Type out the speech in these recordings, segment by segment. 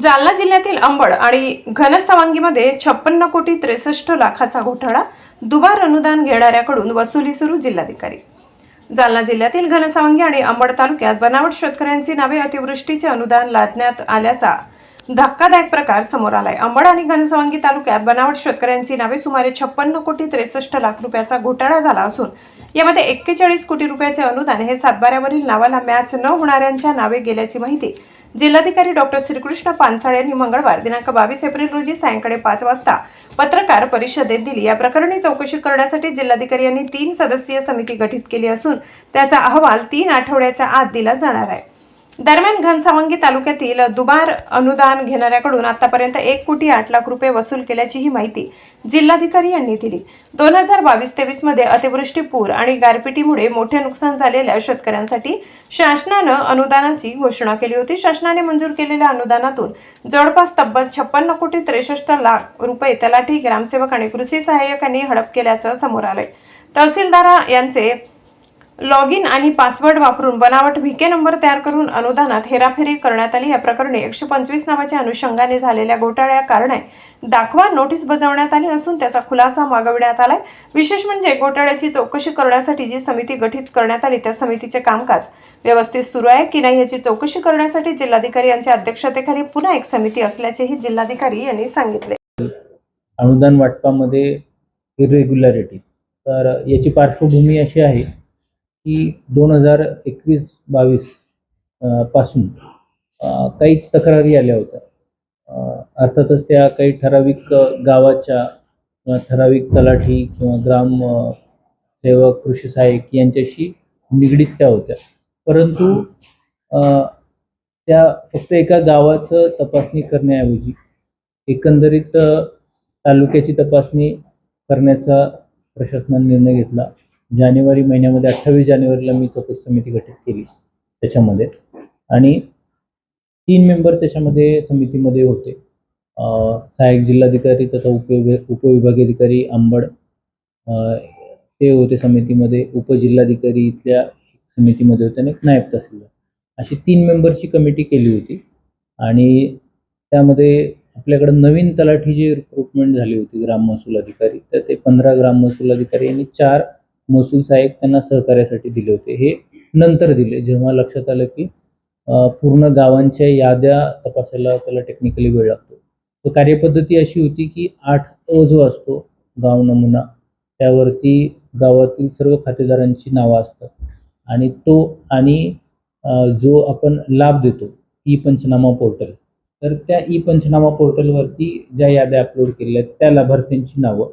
जालना जिल्ह्यातील अंबड आणि घनसवांगीमध्ये छप्पन्न कोटी त्रेसष्ट लाखाचा घोटाळा. दुबार अनुदान घेणाऱ्याकडून वसुली सुरू जिल्हाधिकारी. जालना जिल्ह्यातील घनसावंगी आणि अंबड तालुक्यात बनावट शेतकऱ्यांची नावे अतिवृष्टीचे अनुदान लादण्यात आल्याचा धक्कादायक प्रकार समोर आलाय. अंबड आणि घनसावंगी तालुक्यात बनावट शेतकऱ्यांची नावे सुमारे छप्पन्न कोटी त्रेसष्ट लाख रुपयाचा घोटाळा झाला असून यामध्ये एक्केचाळीस कोटी रुपयाचे अनुदान हे सातबाऱ्यावरील नावाला मॅच न होणाऱ्यांच्या नावे गेल्याची माहिती जिल्हाधिकारी डॉक्टर श्रीकृष्ण पानसाळे यांनी मंगळवार दिनांक बावीस एप्रिल रोजी सायंकाळी पाच वाजता पत्रकार परिषदेत दिली. या प्रकरणी चौकशी करण्यासाठी जिल्हाधिकारी यांनी तीन सदस्यीय समिती गठीत केली असून त्याचा अहवाल तीन आठवड्याच्या आत दिला जाणार आहे. दरम्यान घनसावंगी तालुक्यातील दुबार अनुदान घेणाऱ्याकडून आतापर्यंत एक कोटी आठ लाख रुपये वसूल केल्याचीही माहिती जिल्हाधिकारी यांनी दिली. दोन हजार बावीस तेवीसमध्ये अतिवृष्टी पूर आणि गारपिटीमुळे मोठे नुकसान झालेल्या शेतकऱ्यांसाठी शासनानं अनुदानाची घोषणा केली होती. शासनाने मंजूर केलेल्या अनुदानातून जवळपास तब्बल छप्पन्न कोटी त्रेसष्ट लाख रुपये तलाठी ग्रामसेवक आणि कृषी सहाय्यकांनी हडप केल्याचं समोर आलंय. तहसीलदार यांचे लॉग इन आणि पासवर्ड वापरून बनावट व्हीके नंबर तयार करून अनुदानात हेराफेरी करण्यात आली. या प्रकरणी एकशे पंचवीस नावाच्या अनुषंगाने झालेल्या घोटाळ्या कारणे दाखवा नोटीस बजावण्यात आली असून त्याचा खुलासा मागविण्यात आलाय. विशेष म्हणजे घोटाळ्याची चौकशी करण्यासाठी जी समिती गठीत करण्यात आली त्या समितीचे कामकाज व्यवस्थित सुरू आहे की नाही याची चौकशी करण्यासाठी जिल्हाधिकारी यांच्या अध्यक्षतेखाली पुन्हा एक समिती असल्याचेही जिल्हाधिकारी यांनी सांगितले. अनुदान वाटपामध्ये इरेग्युलॅरिटी तर याची पार्श्वभूमी अशी आहे की दोन हजार एकवीस बावीसपासून काही तक्रारी आल्या होत्या. अर्थातच त्या काही ठराविक गावाच्या किंवा ठराविक तलाठी किंवा ग्राम सेवक कृषी सहाय्यक यांच्याशी निगडीत त्या होत्या. परंतु त्या फक्त एका गावाचं तपासणी करण्याऐवजी एकंदरीत तालुक्याची तपासणी करण्याचा प्रशासनाने निर्णय घेतला. जानेवारी महिन्यामध्ये अठ्ठावीस जानेवारीला मी चौकशी समिती गठीत केली त्याच्यामध्ये. आणि तीन मेंबर त्याच्यामध्ये समितीमध्ये होते. सहाय्यक जिल्हाधिकारी तथा उपविभाग उपविभागीय अधिकारी अंबड ते होते समितीमध्ये. उपजिल्हाधिकारी इथल्या समितीमध्ये होते आणि एक नायब तहसीलदार. अशी तीन मेंबरची कमिटी केली होती. आणि त्यामध्ये आपल्याकडं नवीन तलाठी जी रिक्रुटमेंट झाली होती ग्राम महसूल अधिकारी तर ते पंधरा ग्राम महसूल अधिकारी आणि चार महसूल सहाय्यक त्यांना सहकार्यासाठी दिले होते. हे नंतर दिले. जेव्हा लक्षात आलं की पूर्ण गावांच्या याद्या तपासायला त्याला टेक्निकली वेळ लागतो. तर कार्यपद्धती अशी होती की आठ अ जो असतो गाव नमुना त्यावरती गावातील सर्व खातेदारांची नावं असतात. आणि तो आणि जो आपण लाभ देतो ई पंचनामा पोर्टल. तर त्या ई पंचनामा पोर्टलवरती ज्या याद्या अपलोड केलेल्या आहेत त्या लाभार्थ्यांची नावं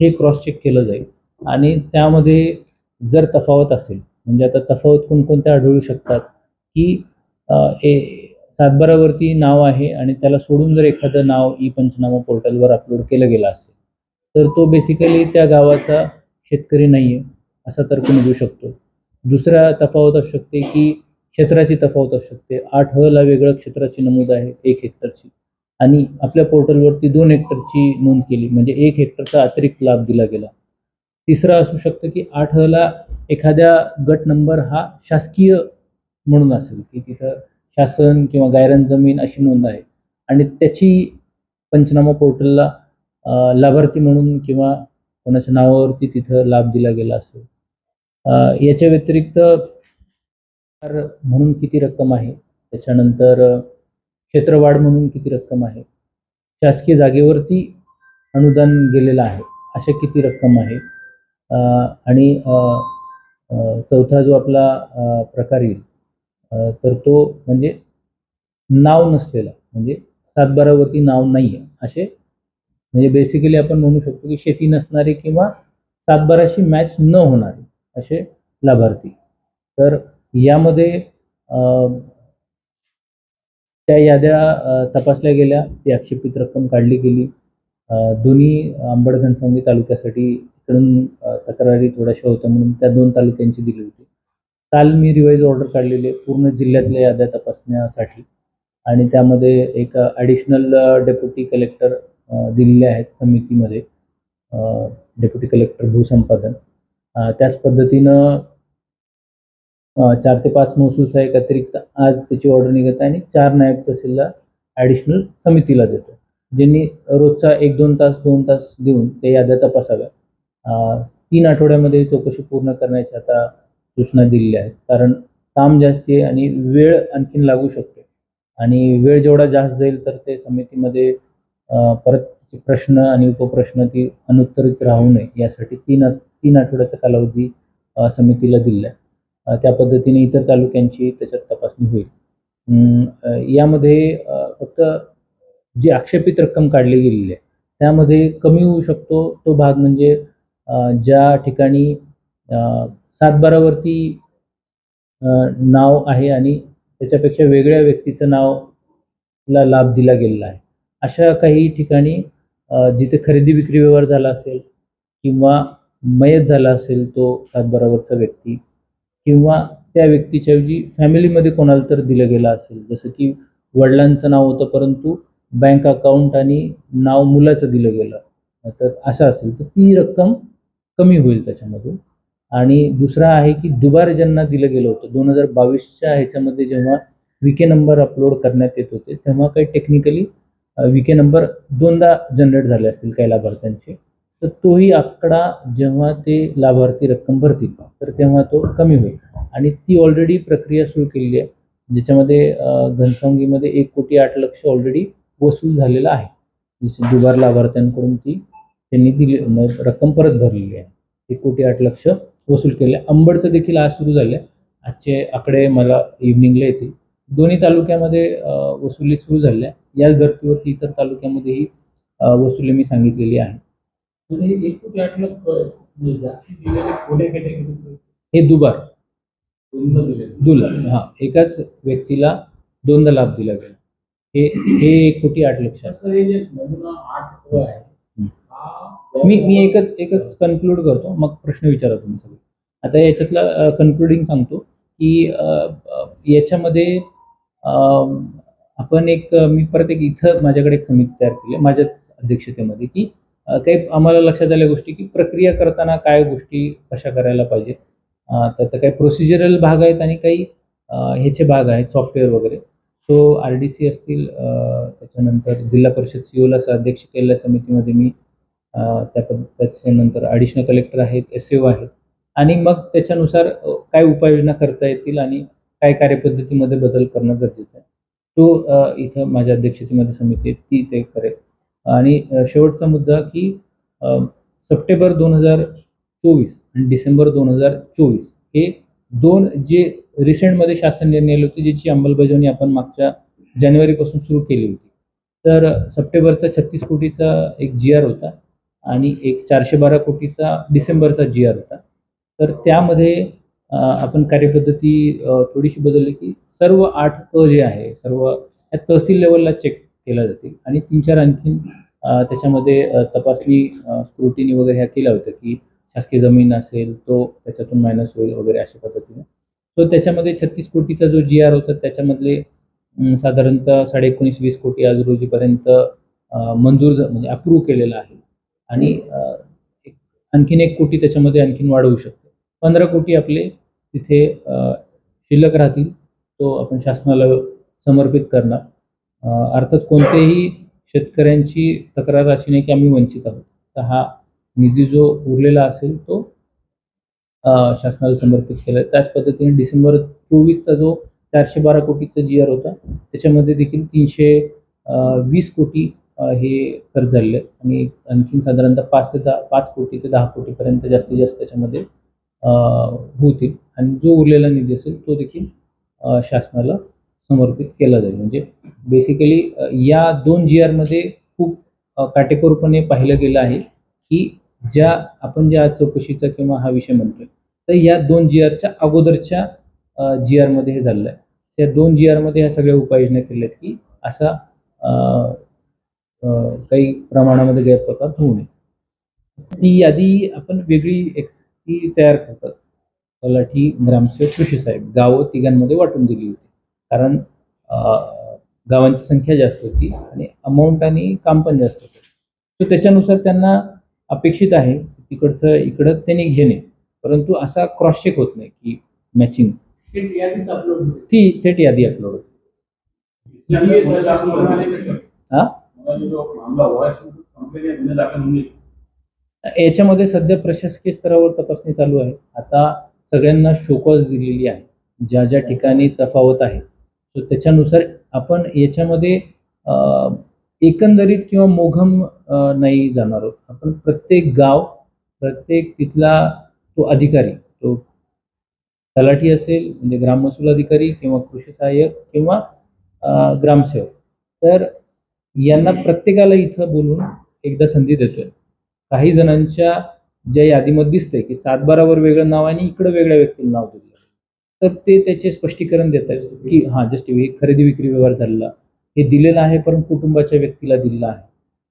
हे क्रॉस चेक केलं जाईल. आणि त्यामध्ये जर तफावत असेल म्हणजे आता तफावत कोणकोणत्या आढळू शकतात की ए सातबारावरती नाव आहे आणि त्याला सोडून जर एखादं नाव ई पंचनामा पोर्टलवर अपलोड केलं गेलं असेल तर तो बेसिकली त्या गावाचा शेतकरी नाही आहे असा तर्क निघू शकतो. दुसरा तफावत असू शकते की क्षेत्राची तफावत असू शकते. आठ ह ला वेगळं क्षेत्राची नमूद आहे एक हेक्टरची आणि आपल्या पोर्टलवरती दोन हेक्टरची नोंद केली म्हणजे एक हेक्टरचा अतिरिक्त लाभ दिला गेला. तिसरं असू शकतं की आठ ला एखाद्या गट नंबर हा शासकीय म्हणून असेल की तिथं शासन किंवा गायरन जमीन अशी नोंद आहे. आणि त्याची पंचनामा पोर्टलला लाभार्थी म्हणून किंवा कोणाच्या नावावरती तिथं लाभ दिला गेला असेल. याच्या व्यतिरिक्त म्हणून किती रक्कम आहे? त्याच्यानंतर क्षेत्रवाढ म्हणून किती रक्कम आहे? शासकीय जागेवरती अनुदान गेलेलं आहे. अशा किती रक्कम आहे? आणि चौथा जो आपला प्रकार येईल तर तो म्हणजे नाव नसलेला म्हणजे सातबारावरती नाव नाही आहे असे म्हणजे बेसिकली आपण म्हणू शकतो की शेती नसणारे किंवा सातबाराशी मॅच न होणारे असे लाभार्थी. तर यामध्ये त्या याद्या तपासल्या गेल्या ती आक्षेपित रक्कम काढली गेली. दोन्ही अंबड तालुक्यासाठी इकडून तक्रारी थोड्याशा होत्या म्हणून त्या दोन तालुक्यांची दिली होती. काल मी रिवाईज ऑर्डर काढलेली आहे पूर्ण जिल्ह्यातल्या याद्या तपासण्यासाठी. आणि त्यामध्ये एक ॲडिशनल डेप्युटी कलेक्टर दिलेले आहेत समितीमध्ये. डेप्युटी कलेक्टर भूसंपादन. त्याच पद्धतीनं चार ते पाच महसूल एक अतिरिक्त आज त्याची ऑर्डर निघत आहे आणि चार नायब तहसीलला ॲडिशनल समितीला देतो ज्यांनी रोजचा एक दोन तास दोन तास देऊन ते याद्या तपासाव्या तीन आठवड्यामध्ये चौकशी पूर्ण करण्याची आता सूचना दिलेल्या आहेत कारण काम जास्ती आहे आणि वेळ आणखीन लागू शकते. आणि वेळ जेवढा जास्त जाईल तर ते समितीमध्ये परत प्रश्न आणि उपप्रश्न ती अनुत्तरित राहू नये. यासाठी तीन तीन आठवड्याचा कालावधी समितीला दिला आहे. त्या पद्धतीने इतर तालुक्यांची त्याच्यात तपासणी होईल. यामध्ये फक्त जी आक्षेपित रक्कम काढली गेलेली आहे त्यामध्ये कमी होऊ शकतो. तो भाग म्हणजे ज्या ठिकाणी सातबारावरती नाव आहे आणि त्याच्यापेक्षा वेगळ्या व्यक्तीचं नाव ला लाभ दिला गेलेला आहे. अशा काही ठिकाणी जिथे खरेदी विक्री व्यवहार झाला असेल किंवा मयत झाला असेल तो सातबारावरचा व्यक्ती किंवा त्या व्यक्तीच्या ऐवजी फॅमिलीमध्ये कोणाला तर दिलं गेलं असेल. जसं की वडिलांचं नाव होतं परंतु बँक अकाउंट आणि नाव मुलाचं दिलं गेलं. तर असं असेल. तर ती रक्कम कमी होईल त्याच्यामधून. आणि दुसरा आहे की दुबार ज्यांना दिलं गेलं होतं दोन हजार बावीसच्या ह्याच्यामध्ये जेव्हा विके नंबर अपलोड करण्यात येत होते तेव्हा काही टेक्निकली विके नंबर दोनदा जनरेट झाले असतील काही लाभार्थ्यांचे. तर तोही आकडा जेव्हा ते लाभार्थी रक्कम भरतील तर तेव्हा तो कमी होईल. आणि ती ऑलरेडी प्रक्रिया सुरू केलेली आहे ज्याच्यामध्ये घनसावंगीमध्ये एक कोटी आठ लक्ष ऑलरेडी वसूल झालेला आहे. दुबार लाभार्थ्यांकडून ती त्यांनी दिली रक्कम परत भरलेली आहे. एक कोटी आठ लक्ष वसूल केले अंबडचं देखील आज सुरू झालं आहे आजचे आकडे मला इव्हनिंगला येतील. दोन्ही तालुक्यामध्ये वसुली सुरू झाल्या. याच धर्तीवरती इतर तालुक्यामध्येही वसुली मी सांगितलेली आहे. हे एक कोटी आठ लाख म्हणजे हे दुबार. दिले हां. एकाच व्यक्तीला दोनदा लाभ दिला गेला. हे हे एक कोटी आठ लक्ष आहे. असं हे जे नमुना आठ आहे मी मी एकच एकच कन्क्लूड करतो. मग प्रश्न विचारा तुम्ही सगळे. आता याच्यातला कन्क्लुडिंग सांगतो की याच्यामध्ये आपण एक मी परत एक इथं माझ्याकडे एक समिती तयार केली आहे माझ्याच अध्यक्षतेमध्ये की काही आम्हाला लक्षात आल्या गोष्टी की प्रक्रिया करताना काय गोष्टी कशा करायला पाहिजे तर तर काही प्रोसिजरल भाग आहेत आणि काही ह्याचे भाग आहेत सॉफ्टवेअर वगैरे. सो आर डी सी असतील त्याच्यानंतर जिल्हा परिषद सीओला अध्यक्ष केलेल्या समितीमध्ये मी त्या त्याच्यानंतर ॲडिशनल कलेक्टर आहेत एस ओ आहेत. आणि मग त्याच्यानुसार काय उपाययोजना करता येतील आणि काय कार्यपद्धतीमध्ये बदल करणं गरजेचं आहे. तो इथं माझ्या अध्यक्षतेमध्ये समिती आहे ती ते करेल. आणि शेवटचा मुद्दा की सप्टेंबर दोन हजार चोवीस आणि डिसेंबर दोन हजार चोवीस हे दोन जे रिसेंटमध्ये शासन निर्णय आले होते ज्याची अंमलबजावणी आपण मागच्या जानेवारीपासून सुरू केली होती. तर सप्टेंबरचा छत्तीस कोटीचा एक जी आर होता. आणि एक चारशे बारा कोटीचा डिसेंबरचा जी आर होता. तर त्यामध्ये आपण कार्यपद्धती थोडीशी बदलली की सर्व आठ क जे आहे सर्व ह्या तहसील लेवलला चेक केल्या जातील. आणि तीन चार आणखीन त्याच्यामध्ये तपासणी स्क्रुटिनी वगैरे ह्या केल्या होत्या की शासकीय जमीन असेल तो त्याच्यातून मायनस होईल वगैरे अशा पद्धतीने. सो त्याच्यामध्ये छत्तीस कोटीचा जो जी आर होता त्याच्यामधले साधारणतः साडे एकोणीस वीस कोटी आज रोजीपर्यंत मंजूर म्हणजे अप्रूव्ह केलेला आहे. आणि एक- आणखीन एक कोटी त्याच्यामध्ये आणखीन वाढवू शकतो. पंधरा कोटी आपले तिथे शिल्लक राहतील तो आपण शासनाला समर्पित करणार. अर्थात कोणतेही शेतकऱ्यांची तक्रार अशी नाही की आम्ही वंचित आहोत. तर हा निधी जो उरलेला असेल तो शासनाला समर्पित केला. आहे त्याच पद्धतीने डिसेंबर चोवीसचा जो चारशे बारा कोटीचा जी आर होता त्याच्यामध्ये देखील तीनशे वीस कोटी हे खर्च झालेले आहेत. आणि आणखीन साधारणतः पाच ते दहा पाच कोटी ते दहा कोटीपर्यंत जास्तीत जास्त त्याच्यामध्ये होतील. आणि जो उरलेला निधी असेल तो देखील शासनाला समर्पित केला जाईल. म्हणजे बेसिकली या दोन जी आरमध्ये खूप काटेकोरपणे पाहिलं गेलं आहे की ज्या आपण ज्या आज चौकशीचा किंवा हा विषय म्हणतोय तर या दोन जी आरच्या अगोदरच्या जी आरमध्ये हे झालेलं आहे. त्या दोन जी आरमध्ये ह्या सगळ्या उपाययोजना केल्या आहेत की असा काही प्रमाणामध्ये गैरप्रकार होऊ नये. ती यादी आपण वेगळी एक ती तयार करतात. तलाठी ग्रामसेवक कृषी साहेब. गावं तिघांमध्ये वाटून दिली होती. कारण गावांची संख्या जास्त होती आणि अमाऊंट आणि काम पण जास्त होतं. तर त्याच्यानुसार त्यांना अपेक्षित आहे तिकडचं इकडं त्यांनी घेणे. परंतु असा क्रॉस चेक होत नाही की मॅचिंग ती थेट यादी अपलोड होते. याच्यामध्ये सध्या प्रशासकीय स्तरावर तपासणी चालू आहे. आता सगळ्यांना शोकॉज दिलेली आहे. ज्या ज्या ठिकाणी तफावत आहे. सो त्याच्यानुसार आपण याच्यामध्ये एकंदरीत किंवा मोघम नाही जाणार आहोत. आपण प्रत्येक गाव प्रत्येक तिथला तो अधिकारी तो तलाठी असेल म्हणजे ग्राम महसूल अधिकारी किंवा कृषी सहाय्यक किंवा ग्रामसेवक. तर यांना प्रत्येकाला इथं बोलून एकदा संधी देतोय. काही जणांच्या ज्या यादीमध्ये दिसतंय की सातबारावर वेगळं नाव आणि इकडं वेगळ्या व्यक्तीला नाव दिलं तर ते त्याचे स्पष्टीकरण देत आहेत की हां जस्ट खरेदी विक्री व्यवहार झालेला हे दिलेलं आहे पण कुटुंबाच्या व्यक्तीला दिलेला आहे.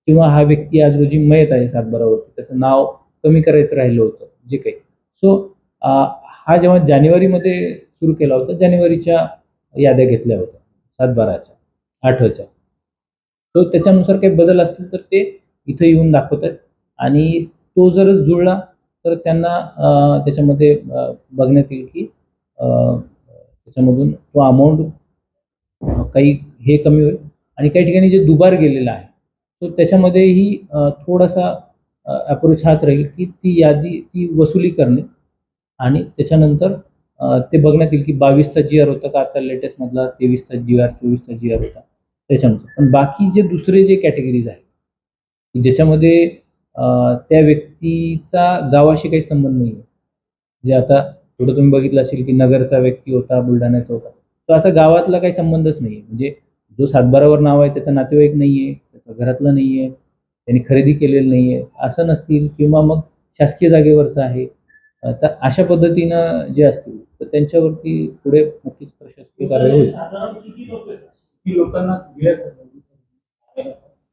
किंवा हा व्यक्ती आज रोजी मयत आहे सातबारावरती. त्याचं नाव कमी करायचं राहिलं होतं जे काही. सो हा जेव्हा जानेवारीमध्ये सुरू केला होता जानेवारीच्या याद्या घेतल्या होत्या सातबाराच्या आठच्या. तो त्याच्यानुसार काही बदल असतील तर ते इथं येऊन दाखवत आहेत आणि तो जर जुळला तर त्यांना त्याच्यामध्ये बघण्यात येईल की त्याच्यामधून तो अमाऊंट काही हे कमी होईल. आणि काही ठिकाणी जे दुबार गेलेला आहे तो त्याच्यामध्येही थोडासा अप्रोच हाच राहील की ती यादी ती वसुली करणे. आणि त्याच्यानंतर ते बघण्यात येईल की बावीसचा जी आर होता का? आता लेटेस्टमधला तेवीसचा जी आर चोवीसचा जी आर होता. त्याच्यानुसार पण बाकी जे दुसरे जे कॅटेगरीज आहेत ज्याच्यामध्ये त्या व्यक्तीचा गावाशी काही संबंध नाही आहे जे आता थोडं तुम्ही बघितलं असेल की नगरचा व्यक्ती होता बुलढाण्याचा होता तो असा गावातला काही संबंधच नाही आहे म्हणजे जो सातबारावर नाव आहे त्याचा नातेवाईक नाही आहे त्याचा घरातला नाही आहे त्यांनी खरेदी केलेलं नाही आहे असं नसतील किंवा मग शासकीय जागेवरचं आहे तर अशा पद्धतीनं जे असतील तर त्यांच्यावरती पुढे नक्कीच प्रशासकीय कारवाई होईल. किती लोकांना दिल्या सर?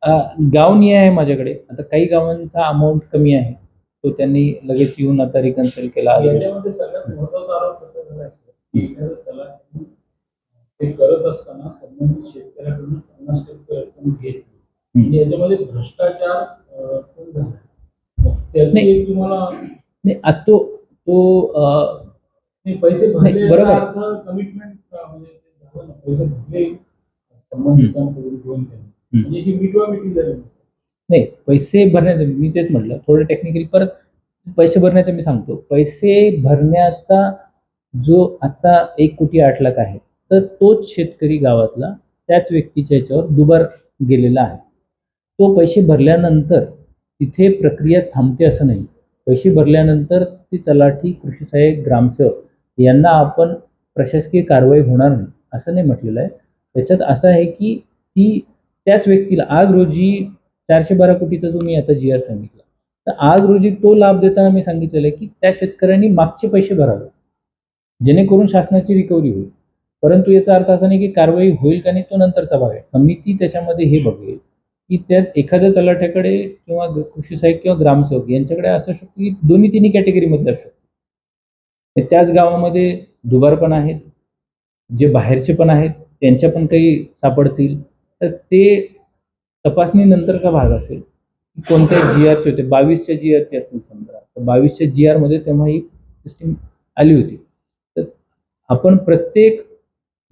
अ, गावनिहाय आहे माझ्याकडे. आता काही गावांचा अमाऊंट कमी आहे. तो त्यांनी लगेच येऊन आता रिकन्सिल केला. आहे. याच्यामध्ये सगळ्यात महत्त्वाचा आरोप कसा ते करत असताना संबंधित शेतकऱ्याकडून पन्नास टक्के रक्कम घेतली हम्म. आणि याच्यामध्ये भ्रष्टाचार पण झाला त्याची तुम्हाला नाही तो तो पैसे भरले बरोबर. कमिटमेंट म्हणजे ते पैसे भरले. संबंधितांकडून घेऊन. म्हणजे ही झाली. नाही पैसे भरण्याचं मी तेच म्हटलं थोडं टेक्निकली परत पैसे भरण्याचं मी सांगतो. पैसे भरण्याचा जो आता एक कोटी आठ लाख आहे तर तोच शेतकरी गावातला त्याच व्यक्तीच्या याच्यावर दुबार गेलेला आहे. तो पैसे भरल्यानंतर तिथे प्रक्रिया थांबते असं नाही. पैसे भरल्यानंतर ती तलाठी कृषी सहाय्यक ग्रामसेवक यांना आपण प्रशासकीय कारवाई होणार नाही असं नाही म्हटलेलं आहे. त्याच्यात असं आहे की ती त्याच व्यक्तीला आज रोजी चारशे बारा कोटीचा जो मी आता जी आर सांगितला. तर आज रोजी तो लाभ देताना मी सांगितलेला आहे की त्या शेतकऱ्यांनी मागचे पैसे भरावे जेणेकरून शासनाची रिकव्हरी होईल. परंतु याचा अर्थ असा नाही की कारवाई होईल का नाही तो नंतरचा भाग आहे. समिती त्याच्यामध्ये हे बघेल की त्यात एखाद्या तलाठ्याकडे किंवा कृषी सहाय्यक किंवा ग्रामसेवक यांच्याकडे असं शकतो की दोन्ही तिन्ही कॅटेगरीमधले असू शकतो. त्याच गावामध्ये दुबार पण आहेत जे बाहेरचे पण आहेत त्यांच्या पण काही सापडतील. तर ते तपासणीनंतरचा भाग असेल. कोणत्या जी आरचे होते? बावीसच्या जी आरचे असतील समजा. तर बावीसच्या जी आरमध्ये तेव्हा ही सिस्टीम आली होती. तर आपण प्रत्येक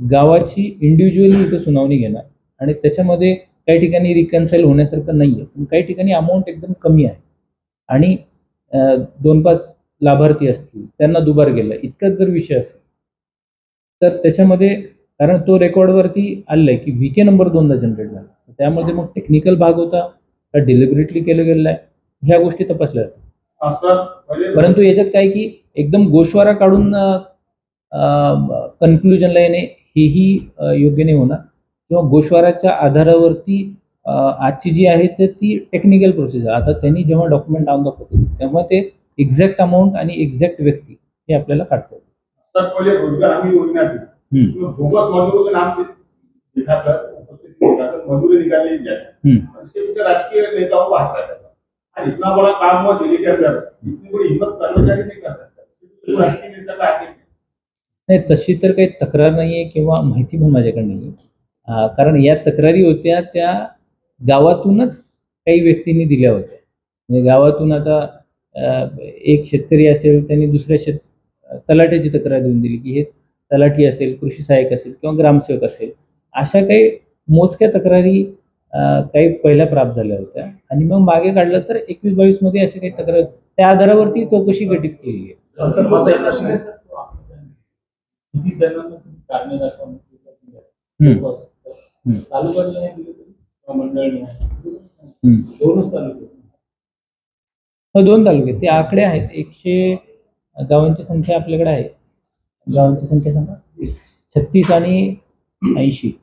गावाची इंडिव्हिज्युअली इथं सुनावणी घेणार. आणि त्याच्यामध्ये काही ठिकाणी रिकन्साईल होण्यासारखं नाही आहे पण काही ठिकाणी अमाऊंट एकदम कमी आहे. आणि दोन पाच लाभार्थी असतील त्यांना दुबार गेला. इतकाच जर विषय असेल. तर त्याच्यामध्ये कारण तो रेकॉर्डवरती आलेला आहे की व्ही के नंबर दोनदा जनरेट झाला. त्यामध्ये मग टेक्निकल भाग होता का डिलिबरेटली केलं गेलेला आहे. ह्या गोष्टी तपासल्या जातात. परंतु याच्यात काय की एकदम गोशवारा काढून कन्क्लुजनला येणे हेही योग्य नाही होणार. किंवा गोशवाराच्या आधारावरती आजची जी आहे तर ती टेक्निकल प्रोसेस आहे. आता त्यांनी जेव्हा डॉक्युमेंट आणून दाखवतील तेव्हा ते एक्झॅक्ट अमाऊंट आणि एक्झॅक्ट व्यक्ती हे आपल्याला काढता येईल सर पहले रोजगार हमी योजना थी हम्म, उसमें बोगस मजदूरों के नाम दिखाकर उपस्थित दिखाकर मजदूरी निकालने की जाए हम्म. इसके पीछे राजकीय नेताओं को हाथ रहता था आज इतना बड़ा काम हुआ दिल्ली के अंदर इतनी बड़ी हिम्मत कर्मचारी नहीं कर सकता इसके पीछे राजकीय नेता का हाथ नाही तशी तर काही तक्रार नाही आहे किंवा माहिती पण माझ्याकडे नाही आहे कारण या तक्रारी होत्या त्या गावातूनच काही व्यक्तींनी दिल्या होत्या. म्हणजे गावातून आता एक शेतकरी असेल त्यांनी दुसऱ्या शेत तलाट्याची तक्रार देऊन दिली की हे तलाठी असेल कृषी सहाय्यक असेल किंवा ग्रामसेवक असेल अशा काही मोजक्या तक्रारी काही पहिल्या प्राप्त झाल्या होत्या. आणि मग मागे काढलं तर एकवीस बावीसमध्ये असे काही तक्रार त्या आधारावरती चौकशी गठीत केली आहे. दोन तालुके ते आकडे आहेत. एकशे गावांची संख्या आपल्याकडे आहे. गावांची संख्या सांगा. छत्तीस आणि ऐंशी.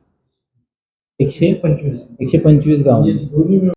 एकशे पंचवीस. एकशे पंचवीस गाव. म्हणजे